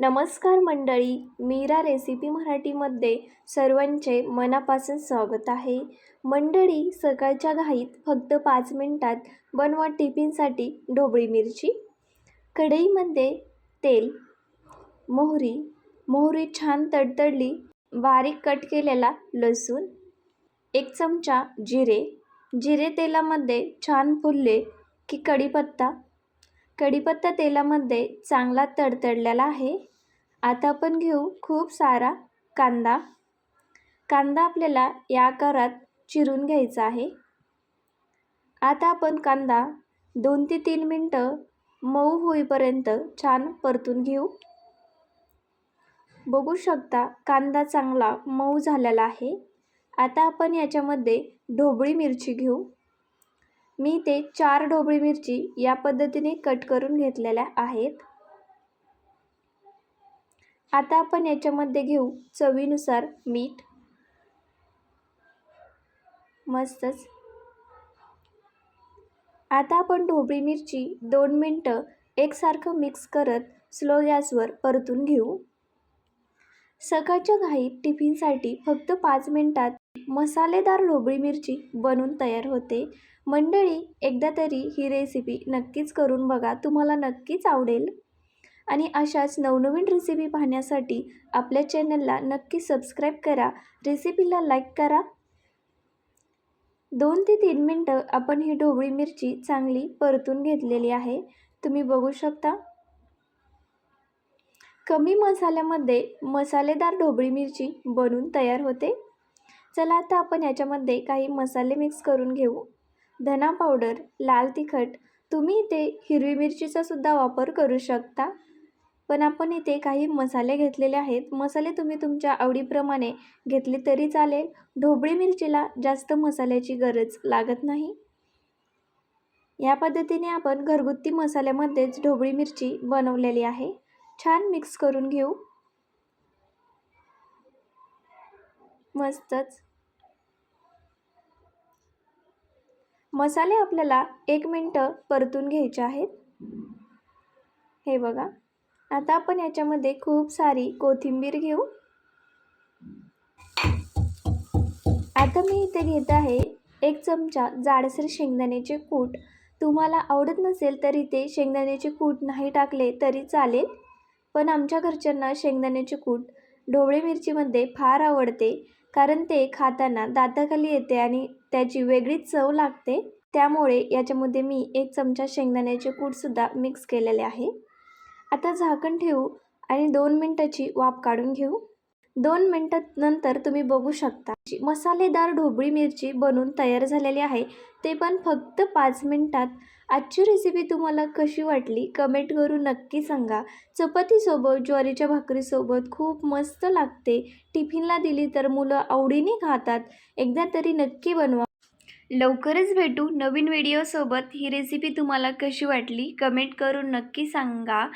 नमस्कार मंडळी मीरा रेसिपी मराठीमध्ये सर्वांचे मनापासून स्वागत आहे. मंडळी सकाळच्या घाईत फक्त पाच मिनटात बनवा टिफिनसाठी ढोबळी मिरची. कढईमध्ये तेल मोहरी मोहरी छान तडतडली बारीक कट केलेला लसूण एक चमचा जिरे. जिरे तेलामध्ये छान फुलले की कढीपत्ता कढीपत्ता तेलामध्ये चांगला तडतडलेला आहे. आता आपण घेऊ खूप सारा कांदा. कांदा आपल्याला या आकारात चिरून घ्यायचा आहे. आता आपण कांदा दोन ते तीन मिनटं मऊ होईपर्यंत छान परतून घेऊ. बघू शकता कांदा चांगला मऊ झालेला आहे. आता आपण याच्यामध्ये ढोबळी मिरची घेऊ. मी ते चार ढोबळी मिरची या पद्धतीने कट करून घेतलेल्या आहेत. आता आपण याच्यामध्ये घेऊ चवीनुसार मीठ. मस्तच. आता आपण ढोबळी मिरची दोन मिनटं एकसारखं मिक्स करत स्लो गॅसवर परतून घेऊ. सकाळच्या घाईत टिफिनसाठी फक्त पाच मिनटात मसालेदार ढोबळी मिरची बनून तयार होते. मंडळी एकदा तरी ही रेसिपी नक्कीच करून बघा. तुम्हाला नक्कीच आवडेल. आणि अशाच नवनवीन रेसिपी पाहण्यासाठी आपल्या चॅनलला नक्की सबस्क्राईब करा. रेसिपीला लाईक करा. दोन ते तीन मिनटं आपण ही ढोबळी मिरची चांगली परतून घेतलेली आहे. तुम्ही बघू शकता. कमी मसाल्यामध्ये मसालेदार ढोबळी मिरची बनून तयार होते. चला आता आपण याच्यामध्ये काही मसाले मिक्स करून घेऊ. धना पावडर लाल तिखट तुम्ही इथे हिरवी मिरचीचा सुद्धा वापर करू शकता. पण आपण इथे काही मसाले घेतलेले आहेत. मसाले तुम्ही तुमच्या आवडीप्रमाणे घेतले तरी चालेल. ढोबळी मिरचीला जास्त मसाल्याची गरज लागत नाही. या पद्धतीने आपण घरगुती मसाल्यामध्येच ढोबळी मिरची बनवलेली आहे. छान मिक्स करून घेऊ. मस्तच. मसाले आपल्याला एक मिनटं परतून घ्यायचे आहेत. हे बघा. आता आपण याच्यामध्ये खूप सारी कोथिंबीर घेऊ. आता मी इथे घेत आहे एक चमचा जाडसर शेंगदाण्याचे कूट. तुम्हाला आवडत नसेल तर इथे शेंगदाण्याचे कूट नाही टाकले तरी चालेल. पण आमच्या घरच्यांना शेंगदाण्याचे कूट ढोबळी मिरचीमध्ये फार आवडते. कारण ते खाताना दाताखाली येते आणि त्याची वेगळीच चव लागते. त्यामुळे याच्यामध्ये मी एक चमचा शेंगदाण्याचे कूटसुद्धा मिक्स केलेले आहे. आता झाकण ठेवू आणि दोन मिनटाची वाफ काढून घेऊ. दोन मिनटात नंतर तुम्ही बघू शकता. मसालेदार ढोबळी मिरची बनून तयार झालेली आहे ते पण फक्त पाच मिनटात आजची रेसिपी तुम्हाला कशी वाटली? कमेंट करून नक्की सांगा. चपातीसोबत ज्वारीच्या भाकरीसोबत खूप मस्त लागते. टिफिनला दिली तर मुलं आवडीने खातात. एकदा तरी नक्की बनवा. लवकरच भेटू नवीन व्हिडिओसोबत ही रेसिपी तुम्हाला कशी वाटली? कमेंट करून नक्की सांगा.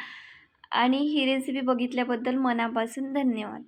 आणि ही रेसिपी बघितल्याबद्दल मनापासून धन्यवाद.